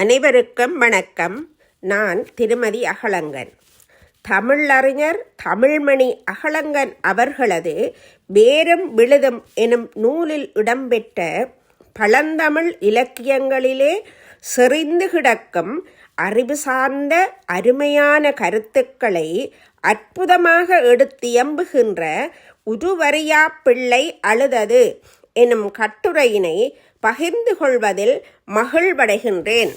அனைவருக்கும் வணக்கம். நான் திருமதி அகலங்கன். தமிழறிஞர் தமிழ்மணி அகலங்கன் அவர்களது வேரும் விழுதும் எனும் நூலில் இடம்பெற்ற பழந்தமிழ் இலக்கியங்களிலே செறிந்து கிடக்கும் அறிவு சார்ந்த அருமையான கருத்துக்களை அற்புதமாக எடுத்தியம்புகின்ற உருவறியா பிள்ளை அழுதது எனும் கட்டுரையினை பகிர்ந்து கொள்வதில் மகிழ்வடைகின்றேன்.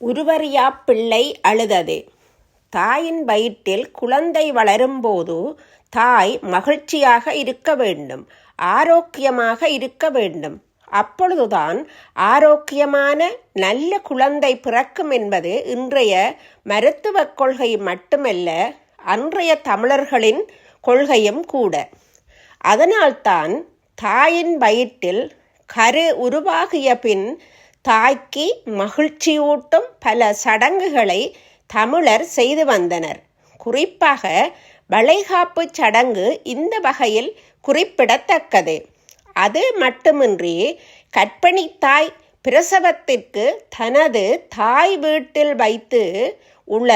உருவறியா பிள்ளை அழுதது. தாயின் வயிற்றில் குழந்தை வளரும்போது தாய் மகிழ்ச்சியாக இருக்க வேண்டும் ஆரோக்கியமாக இருக்க வேண்டும். அப்பொழுதுதான் ஆரோக்கியமான நல்ல குழந்தை பிறக்கும் என்பது இன்றைய மருத்துவக் கொள்கை மட்டுமல்ல அன்றைய தமிழர்களின் கொள்கையும் கூட. அதனால்தான் தாயின் வயிற்றில் கரு உருவாகிய பின் தாய்க்கு மகிழ்ச்சியூட்டும் பல சடங்குகளை தமிழர் செய்து வந்தனர். குறிப்பாக வளைகாப்பு சடங்கு இந்த வகையில் குறிப்பிடத்தக்கது. அது மட்டுமின்றி கற்பணி தாய் பிரசவத்திற்கு தனது தாய் வீட்டில் வைத்து உள்ள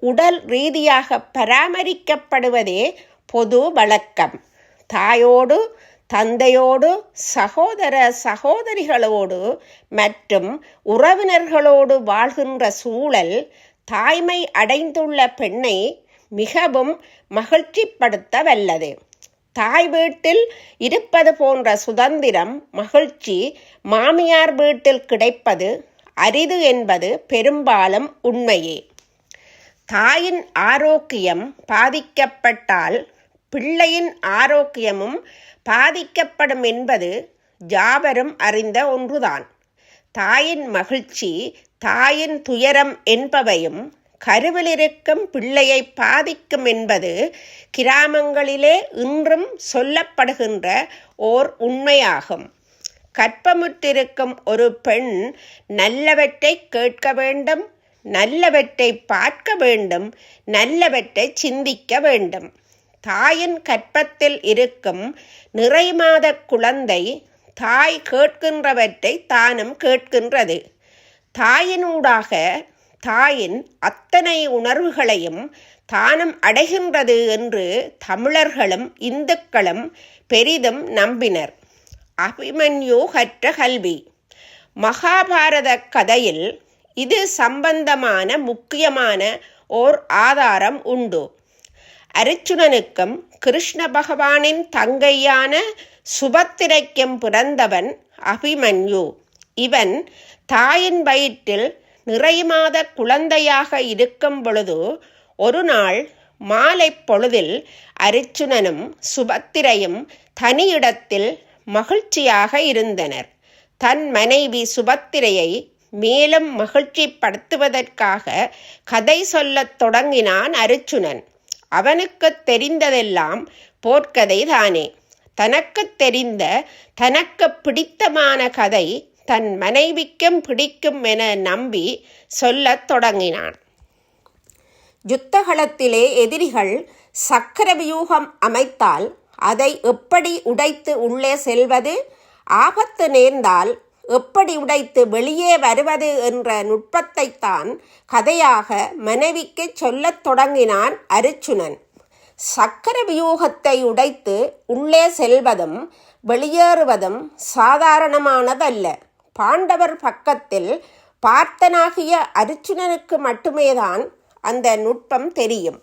உடல் ரீதியாக பராமரிக்கப்படுவதே பொது வழக்கம். தாயோடு தந்தையோடு சகோதர சகோதரிகளோடு மற்றும் உறவினர்களோடு வாழ்கின்ற சூழல் தாய்மை அடைந்துள்ள பெண்ணை மிகவும் மகிழ்ச்சிப்படுத்த வல்லது தாய் வீட்டில் இருப்பது போன்ற சுதந்திரம் மகிழ்ச்சி மாமியார் வீட்டில் கிடைப்பது அரிது என்பது பெரும்பாலும் உண்மையே. தாயின் ஆரோக்கியம் பாதிக்கப்பட்டால் பிள்ளையின் ஆரோக்கியமும் பாதிக்கப்படும் என்பது ஜாவரும் அறிந்த ஒன்றுதான். தாயின் மகிழ்ச்சி தாயின் துயரம் என்பவையும் கருவிலிருக்கும் பிள்ளையை பாதிக்கும் என்பது கிராமங்களிலே இன்றும் சொல்லப்படுகின்ற ஓர் உண்மையாகும். கற்பமுற்றிருக்கும் ஒரு பெண் நல்லவற்றை கேட்க வேண்டும் நல்லவற்றை பார்க்க வேண்டும் நல்லவற்றை சிந்திக்க வேண்டும். தாயின் கற்பத்தில் இருக்கும் நிறைமாத குழந்தை தாய் கேட்கின்றவற்றை தானும் கேட்கின்றது. தாயினூடாக தாயின் அத்தனை உணர்வுகளையும் தானம் அடைகின்றது என்று தமிழர்களும் இந்துக்களும் பெரிதும் நம்பினர். அபிமன்யு கற்ற கல்வி. மகாபாரத கதையில் இது சம்பந்தமான முக்கியமான ஓர் ஆதாரம் உண்டு. அரிச்சுனனுக்கும் கிருஷ்ண பகவானின் தங்கையான சுபத்திரைக்கும் பிறந்தவன் அபிமன்யு. இவன் தாயின் வயிற்றில் நிறை மாத குழந்தையாக இருக்கும் பொழுது ஒரு நாள் மாலை பொழுதில் அரிச்சுனனும் சுபத்திரையும் தனியிடத்தில் மகிழ்ச்சியாக இருந்தனர். தன் மனைவி சுபத்திரையை மேலும் மகிழ்ச்சிப்படுத்துவதற்காக கதை சொல்லத் தொடங்கினான் அரிச்சுனன். அவனுக்கு தெரிந்ததெல்லாம் போர்க்கதை தானே. தனக்கு தெரிந்த தனக்கு பிடித்தமான கதை தன் மனைவிக்கும் பிடிக்கும் என நம்பி சொல்லத் தொடங்கினான். யுத்தகலத்திலே எதிரிகள் சக்கர வியூகம் அமைத்தால் அதை எப்படி உடைத்து உள்ளே செல்வது? ஆபத்து நேர்ந்தால் எப்படி உடைத்து வெளியே வருவது என்ற நுட்பத்தைத்தான் கதையாக மனைவிக்கு சொல்லத் தொடங்கினான் அருச்சுனன். சக்கர வியூகத்தை உடைத்து உள்ளே செல்வதும் வெளியேறுவதும் சாதாரணமானதல்ல. பாண்டவர் பக்கத்தில் பார்த்தனாகிய அருச்சுனனுக்கு மட்டுமேதான் அந்த நுட்பம் தெரியும்.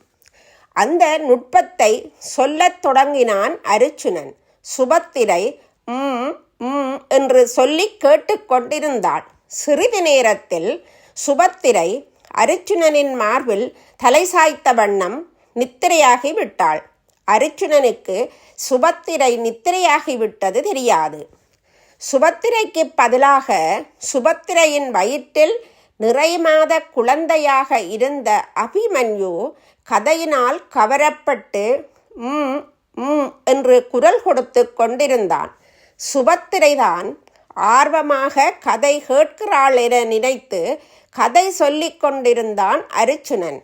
அந்த நுட்பத்தை சொல்லத் தொடங்கினான் அருச்சுனன். சுபத்திரை ம் ம் என்று சொல்லி கேட்டுக்கொண்டிருந்தாள். சிறிது நேரத்தில் சுபத்திரை அரிச்சுனனின் மார்பில் தலை சாய்த்த வண்ணம் நித்திரையாகி விட்டாள். அருச்சுனனுக்கு சுபத்திரை நித்திரையாகிவிட்டது தெரியாது. சுபத்திரைக்கு பதிலாக சுபத்திரையின் வயிற்றில் நிறைமாத குழந்தையாக இருந்த அபிமன்யு கதையினால் கவரப்பட்டு ம் ம் என்று குரல் கொடுத்து கொண்டிருந்தான். சுபத்திரைதான் ஆர்வமாக கதை கேட்கிறாள் என நினைத்து கதை சொல்லிக் கொண்டிருந்தான் அருச்சுனன்.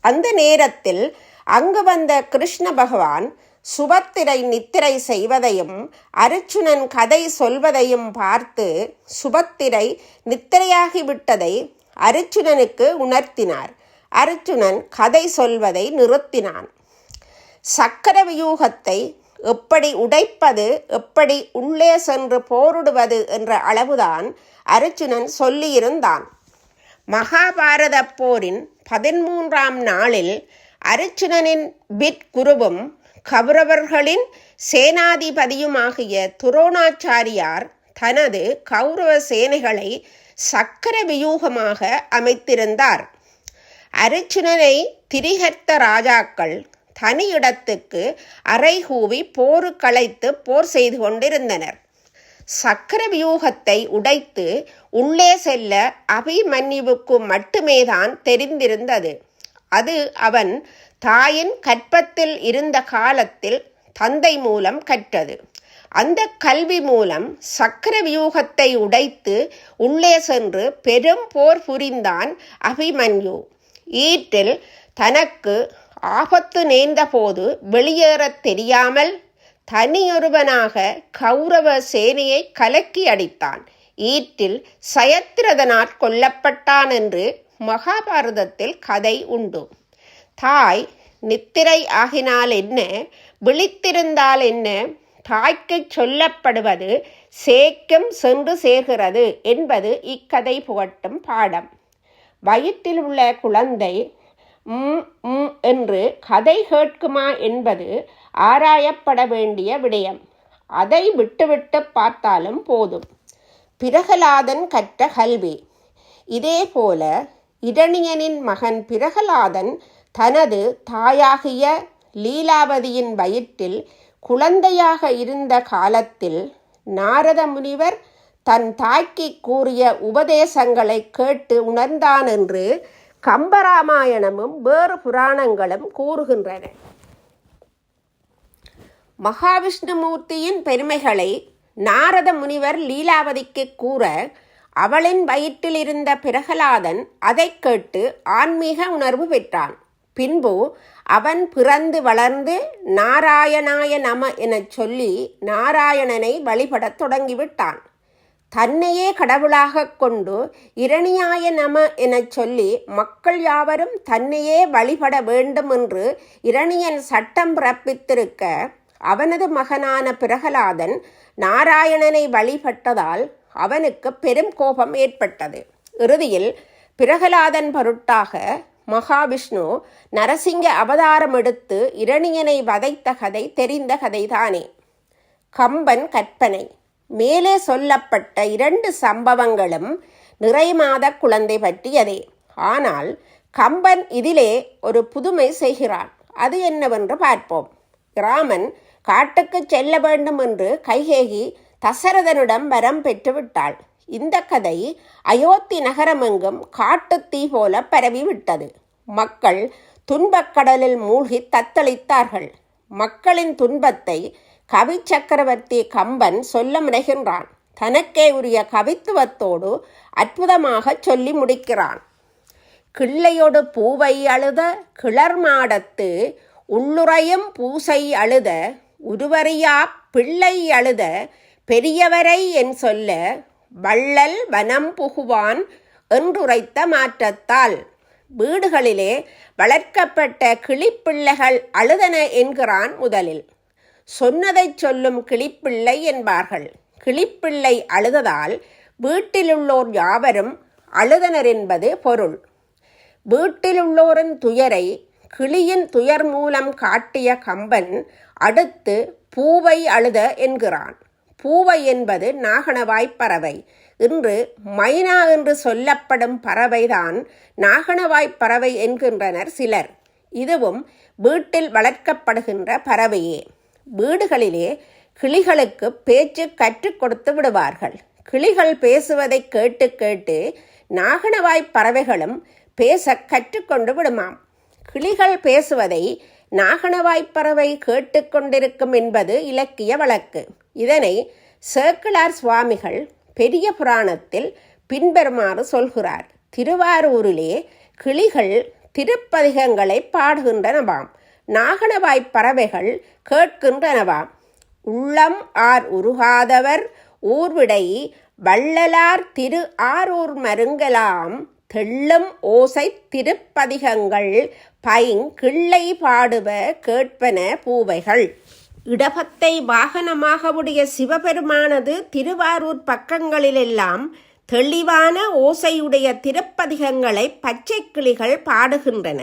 அந்த நேரத்தில் அங்கு வந்த கிருஷ்ண பகவான் சுபத்திரை நித்திரை செய்வதையும் அருச்சுனன் கதை சொல்வதையும் பார்த்து சுபத்திரை நித்திரையாகிவிட்டதை அருச்சுனனுக்கு உணர்த்தினார். அருச்சுனன் கதை சொல்வதை நிறுத்தினான். சக்கர வியூகத்தை எப்படி உடைப்பது எப்படி உள்ளே சென்று போரிடுவது என்ற அளவுதான் அர்ஜுனன் சொல்லியிருந்தான். மகாபாரத போரின் பதிமூன்றாம் நாளில் அர்ஜுனனின் பிட் குருவும் கௌரவர்களின் சேனாதிபதியுமாகிய துரோணாச்சாரியார் தனது கௌரவ சேனைகளை சக்கர வியூகமாக அமைத்திருந்தார். அர்ஜுனனை திரிகர்த்த ராஜாக்கள் தனியிடத்துக்கு அரைகூவி போர் களைத்து போர் செய்து கொண்டிருந்தனர். சக்கர வியூகத்தை உடைத்து உள்ளே செல்ல அபிமன்யுவுக்கு மட்டுமேதான் தெரிந்திருந்தது. அது அவன் தாயின் கற்பத்தில் இருந்த காலத்தில் தந்தை மூலம் கற்றது. அந்த கல்வி மூலம் சக்கர வியூகத்தை உடைத்து உள்ளே சென்று பெரும் போர் புரிந்தான் அபிமன்யு. ஈட்டில் தனக்கு ஆபத்து நேர்ந்தபோது வெளியேறத் தெரியாமல் தனியொருவனாக கௌரவ சேனையை கலக்கி அடித்தான். ஈட்டில் சயத்ரதனால் கொல்லப்பட்டான் என்று மகாபாரதத்தில் கதை உண்டு. தாய் நித்திரை ஆகினால் என்ன? விழித்திருந்தால் என்ன? தாய்க்கு சொல்லப்படுவது சேக்கும் சென்று சேர்கிறது என்பது இக்கதை புகட்டும் பாடம். வயிற்றில் உள்ள குழந்தை என்று கதை கேட்குமா என்பது ஆராயப்பட வேண்டிய விடயம். அதை விட்டுவிட்டு பார்த்தாலும் போதும். பிரகலாதன் கற்ற கல்வி. இதேபோல இரணியனின் மகன் பிரகலாதன் தனது தாயாகிய லீலாவதியின் வயிற்றில் குழந்தையாக இருந்த காலத்தில் நாரத முனிவர் தன் தாய்க்கு கூறிய உபதேசங்களை கேட்டு உணர்ந்தான் என்று கம்பராமாயணமும் வேறு புராணங்களும் கூறுகின்றன. மகாவிஷ்ணுமூர்த்தியின் பெருமைகளை நாரத முனிவர் லீலாவதிக்கு கூற அவளின் வயிற்றில் இருந்த பிரகலாதன் அதை கேட்டு ஆன்மீக உணர்வு பெற்றான். பின்பு அவன் பிறந்து வளர்ந்து நாராயணாய நம எனச் சொல்லி நாராயணனை வழிபடத் தொடங்கிவிட்டான். தன்னையே கடவுளாக கொண்டு இரணியாய நம எனச் சொல்லி மக்கள் யாவரும் தன்னையே வழிபட வேண்டும் என்று இரணியன் சட்டம் பிறப்பித்திருக்க அவனது மகனான பிரகலாதன் நாராயணனை வழிபட்டதால் அவனுக்கு பெரும் கோபம் ஏற்பட்டது. இறுதியில் பிரகலாதன் பொருட்டாக மகாவிஷ்ணு நரசிங்க அவதாரம் எடுத்து இரணியனை வதைத்த கதை தெரிந்த கதைதானே. கம்பன் கற்பனை. மேலே சொல்லப்பட்ட இரண்டு சம்பவங்களும் நிறைமாத குழந்தை பற்றியதே. ஆனால் கம்பன் இதிலே ஒரு புதுமை செய்கிறான். அது என்னவென்று பார்ப்போம். ராமன் காட்டுக்கு செல்ல வேண்டும் என்று கைகேகி தசரதனிடம் வரம் பெற்றுவிட்டாள் இந்த கதை அயோத்தி நகரமெங்கும் காட்டுத்தீ போல பரவிவிட்டது மக்கள் துன்பக்கடலில் மூழ்கி தத்தளித்தார்கள். மக்களின் துன்பத்தை கவி சக்கரவர்த்தி கம்பன் சொல்ல முனைகின்றான் தனக்கே உரிய கவித்துவத்தோடு அற்புதமாக சொல்லி முடிக்கிறான். கிள்ளையொடு பூவை அழுத கிளர் மாடத்து உள்ளுறையும் பூசை அழுத உருவறியா பிள்ளை அழுத பெரியவரை என் சொல்ல வள்ளல் வனம் புகுவான் என்றுரைத்த மாற்றத்தால். வீடுகளிலே வளர்க்கப்பட்ட கிளிப்பிள்ளைகள் அழுதன என்கிறான் முதலில். சொன்னதைச் சொல்லும் கிளிப்பிள்ளை என்பார்கள். கிளிப்பிள்ளை அழுததால் வீட்டிலுள்ளோர் யாவரும் அழுதனர் என்பது பொருள். வீட்டிலுள்ளோரின் துயரை கிளியின் துயர் மூலம் காட்டிய கம்பன் அடுத்து பூவை அழுத என்கிறான். பூவை என்பது நாகணவாய்ப் பறவை. இன்று மைனா என்று சொல்லப்படும் பறவைதான் நாகணவாய்ப் பறவை என்கின்றனர் சிலர். இதுவும் வீட்டில் வளர்க்கப்படுகின்ற பறவையே. வீடுகளிலே கிளிகளுக்கு பேச்சு கற்றுக் கொடுத்து விடுவார்கள். கிளிகள் பேசுவதை கேட்டு கேட்டு நாகனவாய் பறவைகளும் பேச கற்றுக்கொண்டு விடுமாம். கிளிகள் பேசுவதை நாகனவாய்ப் பறவை கேட்டுக்கொண்டிருக்கும் என்பது இலக்கிய வழக்கு. இதனை சேக்கிழார் சுவாமிகள் பெரிய புராணத்தில் பின்வருமாறு சொல்கிறார். திருவாரூரிலே கிளிகள் திருப்பதிகங்களை பாடுகின்றனவாம். நாகனவாய்ப் பறவைகள் கேட்கின்றனவாம் உள்ளம் ஆர் உருகாதவர் ஊர்விடை வள்ளலார் திரு ஆரூர் மருங்கலாம் தெள்ளும் ஓசை திருப்பதிகங்கள் பைங் கிள்ளை பாடுவ கேட்பன பூவைகள். இடபத்தை வாகனமாக உடைய சிவபெருமானது திருவாரூர் பக்கங்களிலெல்லாம் தெளிவான ஓசையுடைய திருப்பதிகங்களை பச்சை கிளிகள் பாடுகின்றன.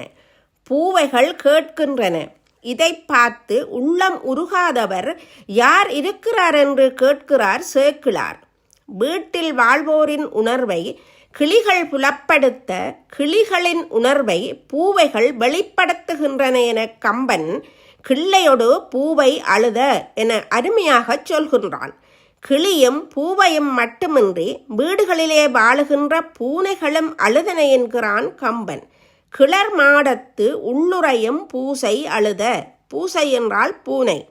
பூவைகள் கேட்கின்றன. இதை பார்த்து உள்ளம் உருகாதவர் யார் இருக்கிறார்? என்று கேட்கிறார் சேக்கிழார். வீட்டில் வாழ்வோரின் உணர்வை கிளிகள் புலப்படுத்த கிளிகளின் உணர்வை பூவைகள் வெளிப்படுத்துகின்றன என கம்பன் கிள்ளையொடு பூவை அழுத என அருமையாகச் சொல்கின்றான். கிளியும் பூவையும் மட்டுமின்றி வீடுகளிலே வாழுகின்ற பூனைகளும் அழுதன என்கிறான் கம்பன். கிளர் மாடத்து உள்ளுறையும் பூசை அழுத பூசை என்றால் பூனை.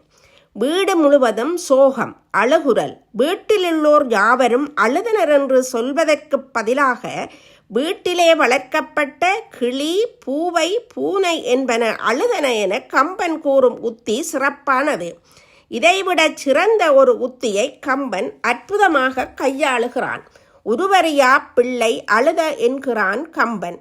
வீடு முழுவதும் சோகம் அழுகுரல். வீட்டிலுள்ளோர் யாவரும் அழுதனர் என்று சொல்வதற்கு பதிலாக வீட்டிலே வளர்க்கப்பட்ட கிளி பூவை பூனை என்பன அழுதன என கம்பன் கூறும் உத்தி சிறப்பானது. இதைவிட சிறந்த ஒரு உத்தியை கம்பன் அற்புதமாக கையாளுகிறான். உருவறியா பிள்ளை அழுத என்கிறான் கம்பன்.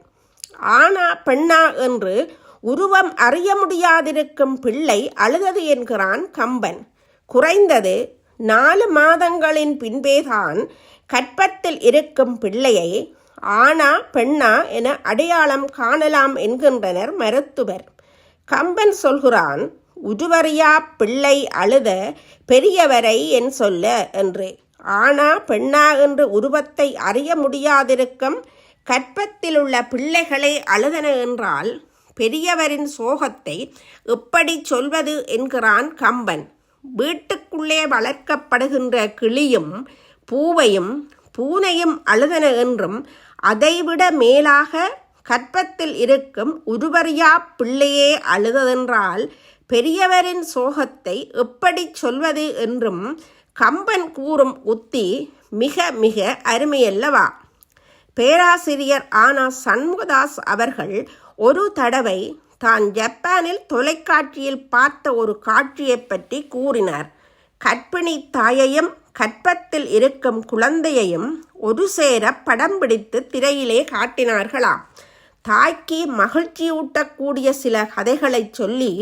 ஆனா பெண்ணா என்று உருவம் அறிய முடியாதிருக்கும் பிள்ளை அழுதது என்கிறான் கம்பன். குறைந்தது நாலு மாதங்களின் பின்பேதான் கற்பத்தில் இருக்கும் பிள்ளையை ஆனா பெண்ணா என அடையாளம் காணலாம் என்கின்றனர் மருத்துவர். கம்பன் சொல்கிறான் உருவறியா பிள்ளை அழுத பெரியவரை என் சொல்ல என்று. ஆனா பெண்ணா என்று உருவத்தை அறிய முடியாதிருக்கும் கற்பத்தில் உள்ள பிள்ளைகளை அழுதன என்றால் பெரியவரின் சோகத்தை எப்படி சொல்வது என்கிறான் கம்பன். வீட்டுக்குள்ளே வளர்க்கப்படுகின்ற கிளியும் பூவையும் பூனையும் அழுதன என்றும் அதைவிட மேலாக கற்பத்தில் இருக்கும் உருவறியா பிள்ளையே அழுததென்றால் பெரியவரின் சோகத்தை எப்படி சொல்வது என்றும் கம்பன் கூறும் உத்தி மிக மிக அருமையல்லவா. பேராசிரியர் ஆனா சண்முகதாஸ் அவர்கள் ஒரு தடவை தான் ஜப்பானில் தொலைக்காட்சியில் பார்த்த ஒரு காட்சியை பற்றி கூறினார். கற்பிணி தாயையும் கற்பத்தில் இருக்கும் குழந்தையையும் ஒரு சேர படம் பிடித்து திரையிலே காட்டினார்களாம். தாய்க்கு மகிழ்ச்சியூட்டக்கூடிய சில கதைகளை சொல்லி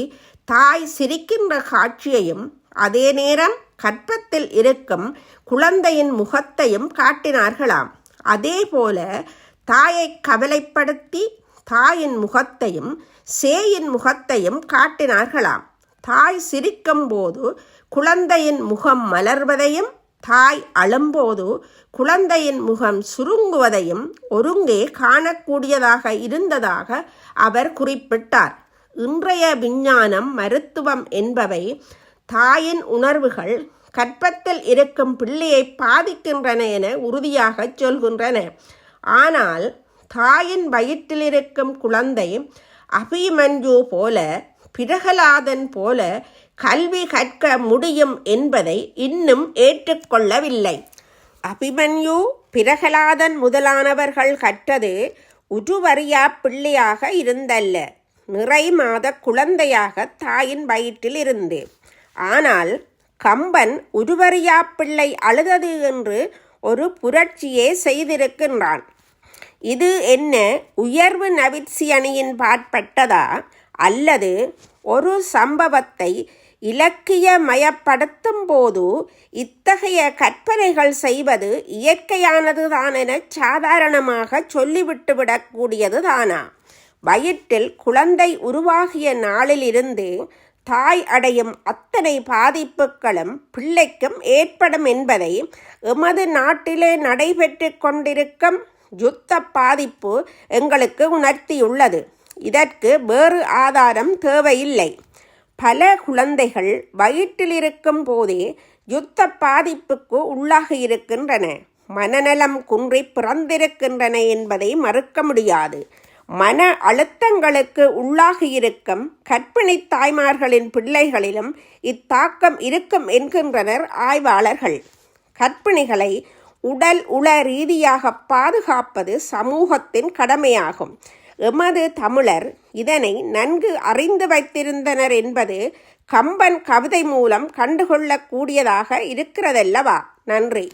தாய் சிரிக்கின்ற காட்சியையும் அதே நேரம் கற்பத்தில் இருக்கும் குழந்தையின் முகத்தையும் காட்டினார்களாம். அதே போல தாயை கவலைப்படுத்தி தாயின் முகத்தையும் சேயின் முகத்தையும் காட்டினார்களாம். தாய் சிரிக்கும் போது குழந்தையின் முகம் மலர்வதையும் தாய் அழும்போது குழந்தையின் முகம் சுருங்குவதையும் ஒருங்கே காணக்கூடியதாக இருந்ததாக அவர் குறிப்பிட்டார். இன்றைய விஞ்ஞானம் மருத்துவம் என்பவை தாயின் உணர்வுகள் கற்பத்தில் இருக்கும் பிள்ளையை பாதிக்கின்றன என உறுதியாக சொல்கின்றன. ஆனால் தாயின் வயிற்றில் இருக்கும் குழந்தை அபிமன்யு போல பிரகலாதன் போல கல்வி கற்க முடியும் என்பதை இன்னும் ஏற்றுக்கொள்ளவில்லை. அபிமன்யு பிரகலாதன் முதலானவர்கள் கற்றது உருவறியா பிள்ளையாக இருந்தல்ல. நிறை மாத குழந்தையாக தாயின் வயிற்றில் இருந்து ஆனால் கம்பன் உருவறியா பிள்ளை அழுதது என்று ஒரு புரட்சியே செய்திருக்கின்றான். இது என்ன உயர்வு நவிற்சி அணியின் பாற்பட்டதா அல்லது ஒரு சம்பவத்தை இலக்கியமயப்படுத்தும் போது இத்தகைய கற்பனைகள் செய்வது இயற்கையானதுதான் என சாதாரணமாக சொல்லிவிட்டுவிடக்கூடியது தானா வயிற்றில் குழந்தை உருவாகிய நாளிலிருந்து தாய் அடையும் அத்தனை பாதிப்புகளும் பிள்ளைக்கும் ஏற்படும் என்பதை எமது நாட்டிலே நடைபெற்று கொண்டிருக்கும் யுத்த பாதிப்பு எங்களுக்கு உணர்த்தியுள்ளது. இதற்கு வேறு ஆதாரம் தேவையில்லை. பல குழந்தைகள் வயிற்றில் இருக்கும் போதே யுத்த பாதிப்புக்கு உள்ளாகி இருக்கின்றன. மனநலம் குன்றி பிறந்திருக்கின்றன என்பதை மறுக்க முடியாது. மன அழுத்தங்களுக்கு உள்ளாகியிருக்கும் கற்பிணி தாய்மார்களின் பிள்ளைகளிலும் இத்தாக்கம் இருக்கும் என்கின்றனர் ஆய்வாளர்கள். கற்பிணிகளை உடல் உள ரீதியாக பாதுகாப்பது சமூகத்தின் கடமையாகும். எமது தமிழர் இதனை நன்கு அறிந்து வைத்திருந்தனர் என்பது கம்பன் கவிதை மூலம் கண்டுகொள்ளக்கூடியதாக இருக்கிறதல்லவா? நன்றி.